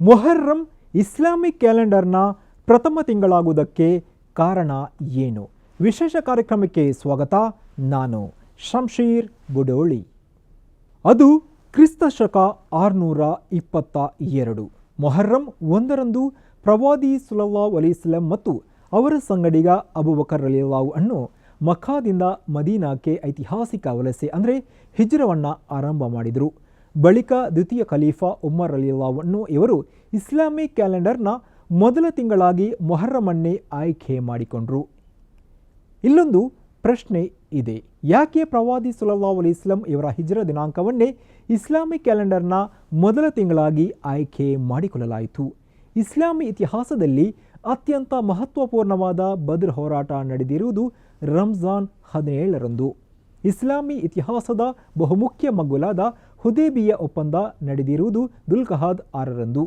Muharram Islamic ಕ್ಯಾಲೆಂಡರ್ನ ಪ್ರಥಮ ತಿಂಗಳಾಗುವುದಕ್ಕೆ ಕಾರಣ ಏನು? ವಿಶೇಷ ಕಾರ್ಯಕ್ರಮಕ್ಕೆ ಸ್ವಾಗತ. ನಾನು ಶಂಶೀರ್ ಬುಡೋಳಿ. ಅದು ಕ್ರಿಸ್ತ ಶಕ ಆರುನೂರ ಇಪ್ಪತ್ತ ಎರಡು. ಮೊಹರ್ರಂ ಒಂದರಂದು ಪ್ರವಾದಿ ಸುಲಲ್ಲಾ ಅಲಿಸ್ಲಂ ಮತ್ತು ಅವರ ಸಂಗಡಿಗ ಅಬುಬಕರ್ ಅಲಿಲಾವು ಅನ್ನು ಮಖಾದಿಂದ ಮದೀನಾಕ್ಕೆ ಐತಿಹಾಸಿಕ ವಲಸೆ ಅಂದರೆ ಹಿಜ್ರವನ್ನು ಆರಂಭ ಮಾಡಿದರು. ಬಳಿಕ ದ್ವಿತೀಯ ಖಲೀಫಾ ಉಮ್ಮರ್ ಅಲಿಲ್ಲಾವನ್ನು ಇವರು ಇಸ್ಲಾಮಿಕ್ ಕ್ಯಾಲೆಂಡರ್ನ ಮೊದಲ ತಿಂಗಳಾಗಿ ಮೊಹರ್ರಮನ್ನೇ ಆಯ್ಕೆ ಮಾಡಿಕೊಂಡರು. ಇಲ್ಲೊಂದು ಪ್ರಶ್ನೆ ಇದೆ. ಯಾಕೆ ಪ್ರವಾದಿ ಸುಲಲ್ಲಾ ಇಸ್ಲಾಂ ಇವರ ಹಿಜ್ರ ದಿನಾಂಕವನ್ನೇ ಇಸ್ಲಾಮಿಕ್ ಕ್ಯಾಲೆಂಡರ್ನ ಮೊದಲ ತಿಂಗಳಾಗಿ ಆಯ್ಕೆ ಮಾಡಿಕೊಳ್ಳಲಾಯಿತು? ಇಸ್ಲಾಮಿ ಇತಿಹಾಸದಲ್ಲಿ ಅತ್ಯಂತ ಮಹತ್ವಪೂರ್ಣವಾದ ಬದ್ರ್ ಹೋರಾಟ ನಡೆದಿರುವುದು ರಂಜಾನ್ ಹದಿನೇಳರಂದು. ಇಸ್ಲಾಮಿ ಇತಿಹಾಸದ ಬಹುಮುಖ್ಯ ಮಗ್ಗುಲಾದ ಹುದೇಬಿಯ ಒಪ್ಪಂದ ನಡೆದಿರುವುದು ದುಲ್ಕಹಾದ್ ಆರರಂದು.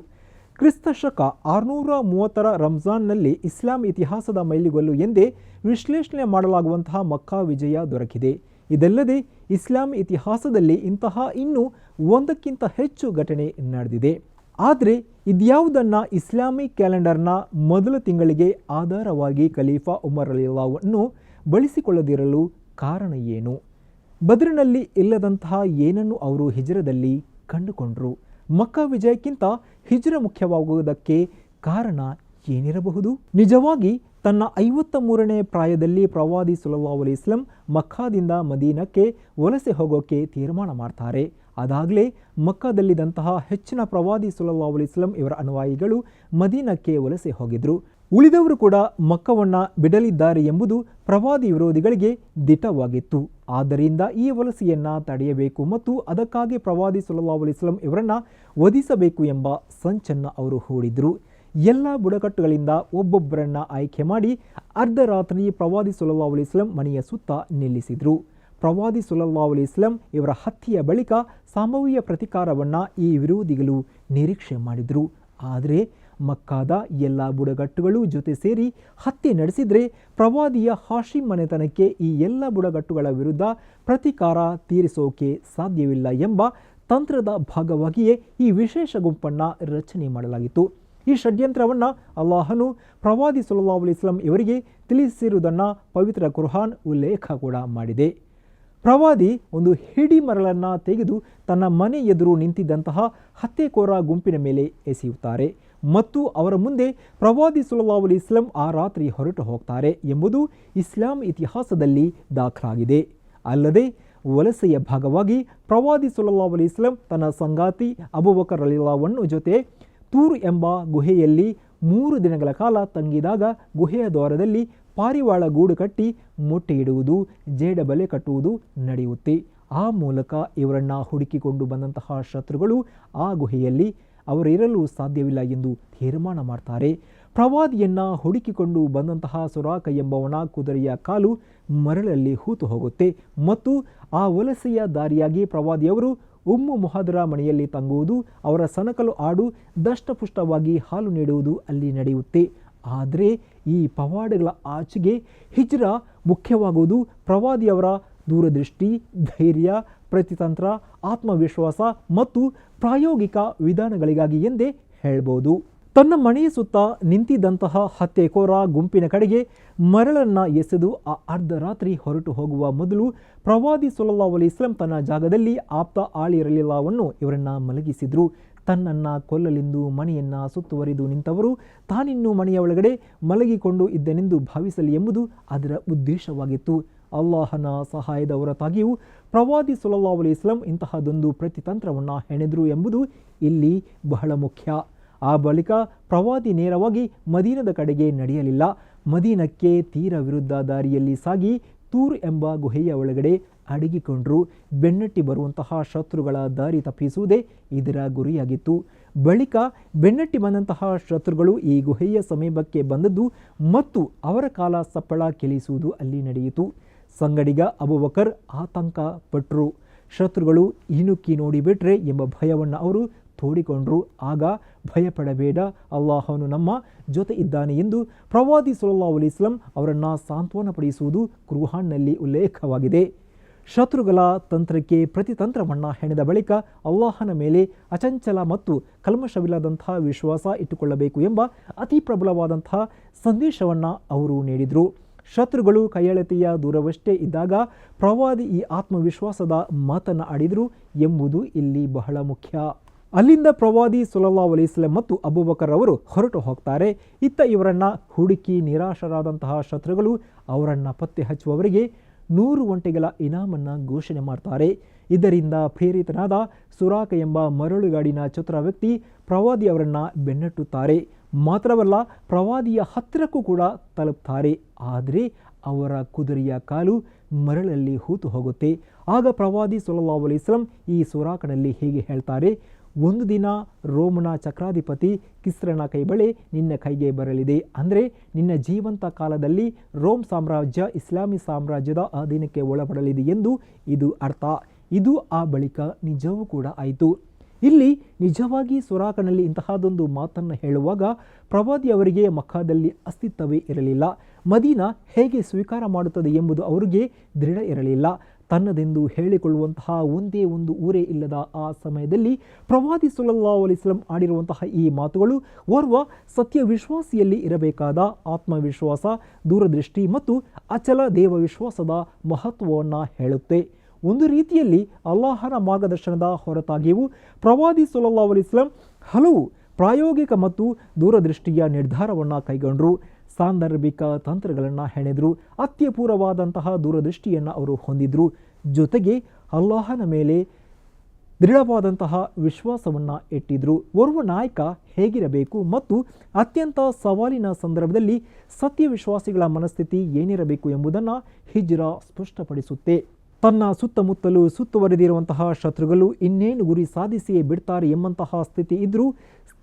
ಕ್ರಿಸ್ತ ಶಕ ಆರುನೂರ ಮೂವತ್ತರ ರಂಜಾನ್ನಲ್ಲಿ ಇಸ್ಲಾಂ ಇತಿಹಾಸದ ಮೈಲಿಗಲ್ಲು ಎಂದೇ ವಿಶ್ಲೇಷಣೆ ಮಾಡಲಾಗುವಂತಹ ಮಕ್ಕಾ ವಿಜಯ ದೊರಕಿದೆ. ಇದಲ್ಲದೆ ಇಸ್ಲಾಂ ಇತಿಹಾಸದಲ್ಲಿ ಇಂತಹ ಇನ್ನೂ ಒಂದಕ್ಕಿಂತ ಹೆಚ್ಚು ಘಟನೆ ನಡೆದಿದೆ. ಆದರೆ ಇದ್ಯಾವುದನ್ನು ಇಸ್ಲಾಮಿಕ್ ಕ್ಯಾಲೆಂಡರ್ನ ಮೊದಲ ತಿಂಗಳಿಗೆ ಆಧಾರವಾಗಿ ಖಲೀಫಾ ಉಮರ್ ಅಲಿಲ್ಲಾವನ್ನು ಬಳಸಿಕೊಳ್ಳದಿರಲು ಕಾರಣ ಏನು? ಬದ್ರಿನಲ್ಲಿ ಇಲ್ಲದಂತಹ ಏನನ್ನು ಅವರು ಹಿಜ್ರದಲ್ಲಿ ಕಂಡುಕೊಂಡರು? ಮಕ್ಕಾ ವಿಜಯಕ್ಕಿಂತ ಹಿಜ್ರ ಮುಖ್ಯವಾಗುವುದಕ್ಕೆ ಕಾರಣ ಏನಿರಬಹುದು? ನಿಜವಾಗಿ ತನ್ನ ಐವತ್ತ ಮೂರನೇ ಪ್ರಾಯದಲ್ಲಿ ಪ್ರವಾದಿ ಸುಲಲ್ಲಾ ಅಲಿ ಇಸ್ಲಾಂ ಮಕ್ಕಾದಿಂದ ಮದೀನಕ್ಕೆ ವಲಸೆ ಹೋಗೋಕೆ ತೀರ್ಮಾನ ಮಾಡ್ತಾರೆ. ಅದಾಗಲೇ ಮಕ್ಕಾದಲ್ಲಿದ್ದಂತಹ ಹೆಚ್ಚಿನ ಪ್ರವಾದಿ ಸುಲಲ್ಲಾ ಅಲಿ ಇಸ್ಲಾಂ ಇವರ ಅನುಯಾಯಿಗಳು ಮದೀನಕ್ಕೆ ವಲಸೆ ಹೋಗಿದ್ರು. ಉಳಿದವರು ಕೂಡ ಮಕ್ಕವನ್ನ ಬಿಡಲಿದ್ದಾರೆ ಎಂಬುದು ಪ್ರವಾದಿ ವಿರೋಧಿಗಳಿಗೆ ದಿಟವಾಗಿತ್ತು. ಆದ್ದರಿಂದ ಈ ವಲಸೆಯನ್ನ ತಡೆಯಬೇಕು ಮತ್ತು ಅದಕ್ಕಾಗಿ ಪ್ರವಾದಿ ಸುಲಭ ಅಲಿಸ್ಲಂ ಇವರನ್ನ ವಧಿಸಬೇಕು ಎಂಬ ಸಂಚನ್ನ ಅವರು ಹೂಡಿದ್ರು. ಎಲ್ಲ ಬುಡಕಟ್ಟುಗಳಿಂದ ಒಬ್ಬೊಬ್ಬರನ್ನ ಆಯ್ಕೆ ಮಾಡಿ ಅರ್ಧರಾತ್ರಿ ಪ್ರವಾದಿ ಸುಲಭ ಅಲಿಸ್ಲಂ ಮನೆಯ ಸುತ್ತ ನಿಲ್ಲಿಸಿದ್ರು. ಪ್ರವಾದಿ ಸುಲ್ಲಾ ಇಸ್ಲಾಂ ಇವರ ಹತ್ಯೆಯ ಬಳಿಕ ಸಂಭವೀಯ ಪ್ರತಿಕಾರವನ್ನ ಈ ವಿರೋಧಿಗಳು ನಿರೀಕ್ಷೆ ಮಾಡಿದ್ರು. ಆದರೆ ಮಕ್ಕಾದ ಎಲ್ಲ ಬುಡಗಟ್ಟುಗಳು ಜೊತೆ ಸೇರಿ ಹತ್ಯೆ ನಡೆಸಿದರೆ ಪ್ರವಾದಿಯ ಹಾಶಿಂ ಮನೆತನಕ್ಕೆ ಈ ಎಲ್ಲ ಬುಡಗಟ್ಟುಗಳ ವಿರುದ್ಧ ಪ್ರತಿಕಾರ ತೀರಿಸೋಕೆ ಸಾಧ್ಯವಿಲ್ಲ ಎಂಬ ತಂತ್ರದ ಭಾಗವಾಗಿಯೇ ಈ ವಿಶೇಷ ಗುಂಪನ್ನು ರಚನೆ ಮಾಡಲಾಗಿತ್ತು. ಈ ಷಡ್ಯಂತ್ರವನ್ನು ಅಲ್ಲಾಹನು ಪ್ರವಾದಿ ಸುಲ್ಲಾ ಇಸ್ಲಾಂ ಇವರಿಗೆ ತಿಳಿಸಿರುವುದನ್ನು ಪವಿತ್ರ ಕುರ್ಹಾನ್ ಉಲ್ಲೇಖ ಕೂಡ ಮಾಡಿದೆ. ಪ್ರವಾದಿ ಒಂದು ಹಿಡಿ ಮರಳನ್ನು ತೆಗೆದು ತನ್ನ ಮನೆ ಎದುರು ನಿಂತಿದ್ದಂತಹ ಹತ್ಯೆಕೋರ ಗುಂಪಿನ ಮೇಲೆ ಎಸೆಯುತ್ತಾರೆ. ಮತ್ತು ಅವರ ಮುಂದೆ ಪ್ರವಾದಿ ಸುಲ್ಲಾವುಲ್ ಇಸ್ಲಾಂ ಆ ರಾತ್ರಿ ಹೊರಟು ಹೋಗ್ತಾರೆ ಎಂಬುದು ಇಸ್ಲಾಂ ಇತಿಹಾಸದಲ್ಲಿ ದಾಖಲಾಗಿದೆ. ಅಲ್ಲದೆ ವಲಸೆಯ ಭಾಗವಾಗಿ ಪ್ರವಾದಿ ಸುಲ್ಲಾವುಲ್ ಇಸ್ಲಾಂ ತನ್ನ ಸಂಗಾತಿ ಅಬುಬಕರ್ ಅಲಿಲಾವನ್ನು ಜೊತೆ ತೂರು ಎಂಬ ಗುಹೆಯಲ್ಲಿ ಮೂರು ದಿನಗಳ ಕಾಲ ತಂಗಿದಾಗ ಗುಹೆಯ ದ್ವಾರದಲ್ಲಿ ಪಾರಿವಾಳ ಗೂಡು ಕಟ್ಟಿ ಮೊಟ್ಟೆ ಇಡುವುದು ಜೇಡಬಲೆ ಕಟ್ಟುವುದು ನಡೆಯುತ್ತೆ. ಆ ಮೂಲಕ ಇವರನ್ನು ಹುಡುಕಿಕೊಂಡು ಬಂದಂತಹ ಶತ್ರುಗಳು ಆ ಗುಹೆಯಲ್ಲಿ ಅವರಿರಲು ಸಾಧ್ಯವಿಲ್ಲ ಎಂದು ತೀರ್ಮಾನ ಮಾಡ್ತಾರೆ. ಪ್ರವಾದಿಯನ್ನ ಹುಡುಕಿಕೊಂಡು ಬಂದಂತಹ ಸುರಾಕ ಎಂಬವನ ಕುದುರೆಯ ಕಾಲು ಮರಳಲ್ಲಿ ಹೂತು ಹೋಗುತ್ತೆ ಮತ್ತು ಆ ವಲಸೆಯ ದಾರಿಯಾಗಿ ಪ್ರವಾದಿಯವರು ಉಮ್ಮು ಮೊಹದರ ಮನೆಯಲ್ಲಿ ತಂಗುವುದು, ಅವರ ಸನಕಲು ಆಡು ದಷ್ಟಪುಷ್ಟವಾಗಿ ಹಾಲು ನೀಡುವುದು ಅಲ್ಲಿ ನಡೆಯುತ್ತೆ. ಆದರೆ ಈ ಪವಾಡಗಳ ಆಚೆಗೆ ಹಿಜ್ರ ಮುಖ್ಯವಾಗುವುದು ಪ್ರವಾದಿಯವರ ದೂರದೃಷ್ಟಿ, ಧೈರ್ಯ, ಪ್ರತಿತಂತ್ರ, ಆತ್ಮವಿಶ್ವಾಸ ಮತ್ತು ಪ್ರಾಯೋಗಿಕ ವಿಧಾನಗಳಿಗಾಗಿ ಎಂದೇ ಹೇಳ್ಬೋದು. ತನ್ನ ಮನೆಯ ಸುತ್ತ ನಿಂತಿದ್ದಂತಹ ಹತ್ಯೆಕೋರ ಗುಂಪಿನ ಕಡೆಗೆ ಮರಳನ್ನ ಎಸೆದು ಆ ಅರ್ಧರಾತ್ರಿ ಹೊರಟು ಹೋಗುವ ಮೊದಲು ಪ್ರವಾದಿ ಸುಲಲ್ಲಾ ಅಲಿ ಇಸ್ಲಾಂ ತನ್ನ ಜಾಗದಲ್ಲಿ ಆಪ್ತ ಆಳಿರಲಿಲ್ಲವನ್ನು ಇವರನ್ನು ಮಲಗಿಸಿದ್ರು. ತನ್ನನ್ನು ಕೊಲ್ಲಲೆಂದು ಮನೆಯನ್ನ ಸುತ್ತುವರಿದು ನಿಂತವರು ತಾನಿನ್ನು ಮನೆಯ ಒಳಗಡೆ ಮಲಗಿಕೊಂಡು ಇದ್ದನೆಂದು ಭಾವಿಸಲಿ ಎಂಬುದು ಅದರ ಉದ್ದೇಶವಾಗಿತ್ತು. ಅಲ್ಲಾಹನ ಸಹಾಯದ ಹೊರತಾಗಿಯೂ ಪ್ರವಾದಿ ಸುಲಲ್ಲಾ ಅಲಿ ಇಸ್ಲಾಂ ಇಂತಹದೊಂದು ಪ್ರತಿತಂತ್ರವನ್ನು ಹೆಣೆದ್ರು ಎಂಬುದು ಇಲ್ಲಿ ಬಹಳ ಮುಖ್ಯ. ಆ ಬಳಿಕ ಪ್ರವಾದಿ ನೇರವಾಗಿ ಮದೀನದ ಕಡೆಗೆ ನಡೆಯಲಿಲ್ಲ. ಮದೀನಕ್ಕೆ ತೀರ ವಿರುದ್ಧ ದಾರಿಯಲ್ಲಿ ಸಾಗಿ ತೂರ್ ಎಂಬ ಗುಹೆಯ ಒಳಗಡೆ ಅಡಗಿಕೊಂಡರು. ಬೆನ್ನಟ್ಟಿ ಬರುವಂತಹ ಶತ್ರುಗಳ ದಾರಿ ತಪ್ಪಿಸುವುದೇ ಇದರ ಗುರಿಯಾಗಿತ್ತು. ಬಳಿಕ ಬೆನ್ನಟ್ಟಿ ಬಂದಂತಹ ಶತ್ರುಗಳು ಈ ಗುಹೆಯ ಸಮೀಪಕ್ಕೆ ಬಂದದ್ದು ಮತ್ತು ಅವರ ಕಾಲ ಸಪ್ಪಳ ಕೆಲಿಸುವುದು ಅಲ್ಲಿ ನಡೆಯಿತು. ಸಂಗಡಿಗ ಅಬುಬಕರ್ ಆತಂಕ ಪಟ್ಟರು ಶತ್ರುಗಳು ಇನುಕ್ಕಿ ನೋಡಿಬಿಟ್ರೆ ಎಂಬ ಭಯವನ್ನು ಅವರು ತೋಡಿಕೊಂಡ್ರು. ಆಗ ಭಯಪಡಬೇಡ, ಅಲ್ಲಾಹನು ನಮ್ಮ ಜೊತೆ ಇದ್ದಾನೆ ಎಂದು ಪ್ರವಾದಿ ಸುಲಲ್ಲಾ ಅಲಿ ಇಸ್ಲಂ ಅವರನ್ನು ಸಾಂತ್ವನಪಡಿಸುವುದು ಕುರುಹಾನ್ನಲ್ಲಿ ಉಲ್ಲೇಖವಾಗಿದೆ. ಶತ್ರುಗಳ ತಂತ್ರಕ್ಕೆ ಪ್ರತಿತಂತ್ರವನ್ನು ಹೆಣೆದ ಬಳಿಕ ಅಲ್ಲಾಹನ ಮೇಲೆ ಅಚಂಚಲ ಮತ್ತು ಕಲ್ಮಶವಿಲ್ಲದಂಥ ವಿಶ್ವಾಸ ಇಟ್ಟುಕೊಳ್ಳಬೇಕು ಎಂಬ ಅತಿ ಪ್ರಬಲವಾದಂಥ ಸಂದೇಶವನ್ನು ಅವರು ನೀಡಿದರು. ಶತ್ರುಗಳು ಕೈಯಳತೆಯ ದೂರವಷ್ಟೇ ಇದ್ದಾಗ ಪ್ರವಾದಿ ಈ ಆತ್ಮವಿಶ್ವಾಸದ ಮಾತನ್ನು ಆಡಿದರು ಎಂಬುದು ಇಲ್ಲಿ ಬಹಳ ಮುಖ್ಯ. ಅಲ್ಲಿಂದ ಪ್ರವಾದಿ ಸುಲಲ್ಲಾ ಅಲೈಸ್ಲಂ ಮತ್ತು ಅಬೂಬಕರ್ ಅವರು ಹೊರಟು ಹೋಗ್ತಾರೆ. ಇತ್ತ ಇವರನ್ನು ಹುಡುಕಿ ನಿರಾಶರಾದಂತಹ ಶತ್ರುಗಳು ಅವರನ್ನು ಪತ್ತೆ ಹಚ್ಚುವವರಿಗೆ ನೂರು ಒಂಟೆಗಳ ಇನಾಮನ್ನು ಘೋಷಣೆ ಮಾಡ್ತಾರೆ. ಇದರಿಂದ ಪ್ರೇರಿತನಾದ ಸುರಾಕ ಎಂಬ ಮರಳುಗಾಡಿನ ಚತುರ ವ್ಯಕ್ತಿ ಪ್ರವಾದಿ ಅವರನ್ನು ಬೆನ್ನಟ್ಟುತ್ತಾರೆ. ಮಾತ್ರವಲ್ಲ ಪ್ರವಾದಿಯ ಹತ್ತಿರಕ್ಕೂ ಕೂಡ ತಲುಪ್ತಾರೆ. ಆದರೆ ಅವರ ಕುದುರೆಯ ಕಾಲು ಮರಳಲ್ಲಿ ಹೂತು ಹೋಗುತ್ತೆ. ಆಗ ಪ್ರವಾದಿ ಸೊಲ್ಲಾ ಇಸ್ಲಂ ಈ ಸುರಾಕನಲ್ಲಿ ಹೀಗೆ ಹೇಳ್ತಾರೆ, ಒಂದು ದಿನ ರೋಮನ ಚಕ್ರಾಧಿಪತಿ ಕಿಸ್ರನ ಕೈಬಳೆ ನಿನ್ನ ಕೈಗೆ ಬರಲಿದೆ. ಅಂದರೆ ನಿನ್ನ ಜೀವಂತ ಕಾಲದಲ್ಲಿ ರೋಮ್ ಸಾಮ್ರಾಜ್ಯ, ಇಸ್ಲಾಮಿ ಸಾಮ್ರಾಜ್ಯದ ಅಧೀನಕ್ಕೆ ಒಳಪಡಲಿದೆ ಎಂದು ಇದು ಅರ್ಥ. ಇದು ಆ ಬಳಿಕ ನಿಜವೂ ಕೂಡ ಆಯಿತು. ಇಲ್ಲಿ ನಿಜವಾಗಿ ಸುರಾಕನಲ್ಲಿ ಇಂತಹದೊಂದು ಮಾತನ್ನು ಹೇಳುವಾಗ ಪ್ರವಾದಿ ಅವರಿಗೆ ಮಕ್ಕದಲ್ಲಿ ಅಸ್ತಿತ್ವವೇ ಇರಲಿಲ್ಲ. ಮದೀನಾ ಹೇಗೆ ಸ್ವೀಕಾರ ಮಾಡುತ್ತದೆ ಎಂಬುದು ಅವರಿಗೆ ದೃಢ ಇರಲಿಲ್ಲ. ತನ್ನದೆಂದು ಹೇಳಿಕೊಳ್ಳುವಂತಹ ಒಂದೇ ಒಂದು ಊರೇ ಇಲ್ಲದ ಆ ಸಮಯದಲ್ಲಿ ಪ್ರವಾದಿ ಸುಲಲ್ಲಾ ಅಲಿಸ್ಲಂ ಆಡಿರುವಂತಹ ಈ ಮಾತುಗಳು ಓರ್ವ ಸತ್ಯ ವಿಶ್ವಾಸಿಯಲ್ಲಿ ಇರಬೇಕಾದ ಆತ್ಮವಿಶ್ವಾಸ, ದೂರದೃಷ್ಟಿ ಮತ್ತು ಅಚಲ ದೇವ ವಿಶ್ವಾಸದ ಮಹತ್ವವನ್ನು ಹೇಳುತ್ತೆ. ಒಂದು ರೀತಿಯಲ್ಲಿ ಅಲ್ಲಾಹನ ಮಾರ್ಗದರ್ಶನದ ಹೊರತಾಗಿಯೂ ಪ್ರವಾದಿ ಸುಲ್ಲಾ ಅಲಿಸ್ಲಂ ಹಲವು ಪ್ರಾಯೋಗಿಕ ಮತ್ತು ದೂರದೃಷ್ಟಿಯ ನಿರ್ಧಾರವನ್ನು ಕೈಗೊಂಡರು. ಸಾಂದರ್ಭಿಕ ತಂತ್ರಗಳನ್ನು ಹೆಣೆದರು. ಅತ್ಯಪೂರ್ವವಾದಂತಹ ದೂರದೃಷ್ಟಿಯನ್ನು ಅವರು ಹೊಂದಿದ್ರು. ಜೊತೆಗೆ ಅಲ್ಲಾಹನ ಮೇಲೆ ದೃಢವಾದಂತಹ ವಿಶ್ವಾಸವನ್ನು ಇಟ್ಟಿದ್ರು. ಓರ್ವ ನಾಯಕ ಹೇಗಿರಬೇಕು ಮತ್ತು ಅತ್ಯಂತ ಸವಾಲಿನ ಸಂದರ್ಭದಲ್ಲಿ ಸತ್ಯವಿಶ್ವಾಸಿಗಳ ಮನಸ್ಥಿತಿ ಏನಿರಬೇಕು ಎಂಬುದನ್ನು ಹಿಜ್ರಾ ಸ್ಪಷ್ಟಪಡಿಸುತ್ತೆ. ತನ್ನ ಸುತ್ತಮುತ್ತಲೂ ಸುತ್ತುವರೆದಿರುವಂತಹ ಶತ್ರುಗಳು ಇನ್ನೇನು ಗುರಿ ಸಾಧಿಸಿಯೇ ಬಿಡ್ತಾರೆ ಎಂಬಂತಹ ಸ್ಥಿತಿ ಇದ್ದರೂ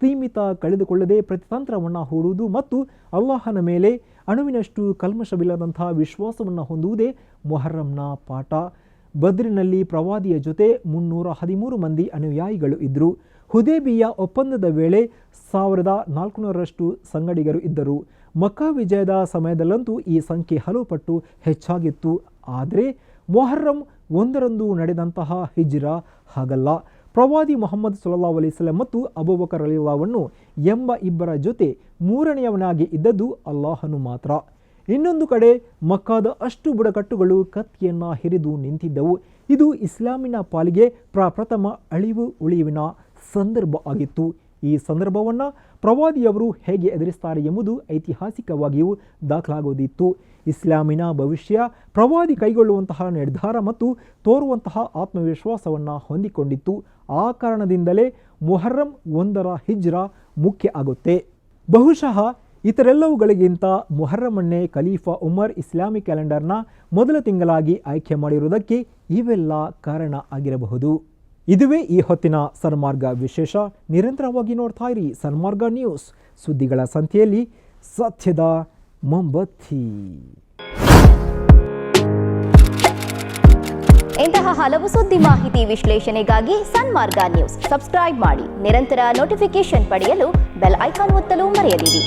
ಸೀಮಿತ ಕಳೆದುಕೊಳ್ಳದೆ ಪ್ರತಿತಂತ್ರವನ್ನು ಹೂಡುವುದು ಮತ್ತು ಅಲ್ಲಾಹನ ಮೇಲೆ ಅಣುವಿನಷ್ಟು ಕಲ್ಮಶವಿಲ್ಲದಂತಹ ವಿಶ್ವಾಸವನ್ನು ಹೊಂದುವುದೇ ಮೊಹರ್ರಂನ ಪಾಠ. ಬದ್ರಿನಲ್ಲಿ ಪ್ರವಾದಿಯ ಜೊತೆ ಮುನ್ನೂರ ಹದಿಮೂರು ಮಂದಿ ಅನುಯಾಯಿಗಳು ಇದ್ದರು. ಹುದೇಬಿಯ ಒಪ್ಪಂದದ ವೇಳೆ ಸಾವಿರದ ನಾಲ್ಕುನೂರರಷ್ಟು ಸಂಗಡಿಗರು ಇದ್ದರು. ಮಕ್ಕಾ ವಿಜಯದ ಸಮಯದಲ್ಲಂತೂ ಈ ಸಂಖ್ಯೆ ಹಲವು ಪಟ್ಟು ಹೆಚ್ಚಾಗಿತ್ತು. ಆದರೆ ಮೊಹರ್ರಂ ಒಂದರಂದು ನಡೆದಂತಹ ಹಿಜ್ರಾ ಹಾಗಲ್ಲ. ಪ್ರವಾದಿ ಮೊಹಮ್ಮದ್ ಸುಲ್ಲಾ ಅಲೈಸ್ಲಂ ಮತ್ತು ಅಬೂಬಕರ್ ಅಲಿಲ್ಲಾವನ್ನು ಎಂಬ ಇಬ್ಬರ ಜೊತೆ ಮೂರನೆಯವನಾಗಿ ಇದ್ದದ್ದು ಅಲ್ಲಾಹನು ಮಾತ್ರ. ಇನ್ನೊಂದು ಕಡೆ ಮಕ್ಕಾದ ಅಷ್ಟು ಬುಡಕಟ್ಟುಗಳು ಕತ್ತಿಯನ್ನು ಹಿರಿದು ನಿಂತಿದ್ದವು. ಇದು ಇಸ್ಲಾಮಿನ ಪಾಲಿಗೆ ಪ್ರಪ್ರಥಮ ಅಳಿವು ಉಳಿವಿನ ಸಂದರ್ಭ ಆಗಿತ್ತು. ಈ ಸಂದರ್ಭವನ್ನು ಪ್ರವಾದಿಯವರು ಹೇಗೆ ಎದುರಿಸ್ತಾರೆ ಎಂಬುದು ಐತಿಹಾಸಿಕವಾಗಿಯೂ ದಾಖಲಾಗೋದಿತ್ತು ಇಸ್ಲಾಮಿನ ಭವಿಷ್ಯ ಪ್ರವಾದಿ ಕೈಗೊಳ್ಳುವಂತಹ ನಿರ್ಧಾರ ಮತ್ತು ತೋರುವಂತಹ ಆತ್ಮವಿಶ್ವಾಸವನ್ನು ಹೊಂದಿಕೊಂಡಿತ್ತು. ಆ ಕಾರಣದಿಂದಲೇ ಮೊಹರ್ರಂ ಒಂದರ ಹಿಜ್ರಾ ಮುಖ್ಯ ಆಗುತ್ತೆ. ಬಹುಶಃ ಇತರೆಲ್ಲವುಗಳಿಗಿಂತ ಮೊಹರ್ರಮನ್ನೇ ಖಲೀಫಾ ಉಮರ್ ಇಸ್ಲಾಮಿಕ್ ಕ್ಯಾಲೆಂಡರ್ನ ಮೊದಲ ತಿಂಗಳಾಗಿ ಆಯ್ಕೆ ಮಾಡಿರುವುದಕ್ಕೆ ಇವೆಲ್ಲ ಕಾರಣ ಆಗಿರಬಹುದು. ಇದುವೇ ಈ ಹೊತ್ತಿನ ಸನ್ಮಾರ್ಗ ವಿಶೇಷ. ನಿರಂತರವಾಗಿ ನೋಡ್ತಾ ಇರಿ ಸನ್ಮಾರ್ಗ ನ್ಯೂಸ್. ಸುದ್ದಿಗಳ ಸಂತೆಯಲ್ಲಿ ಸತ್ಯದ ಮೊಂಬತ್ತಿ. ಇಂತಹ ಹಲವು ಸುದ್ದಿ ಮಾಹಿತಿ ವಿಶ್ಲೇಷಣೆಗಾಗಿ ಸನ್ಮಾರ್ಗ ನ್ಯೂಸ್. ಸಬ್ಸ್ಕ್ರೈಬ್ ಮಾಡಿ. ನಿರಂತರ ನೋಟಿಫಿಕೇಶನ್ ಪಡೆಯಲು ಬೆಲ್ ಐಕಾನ್ ಒತ್ತಲು ಮರೆಯದಿರಿ.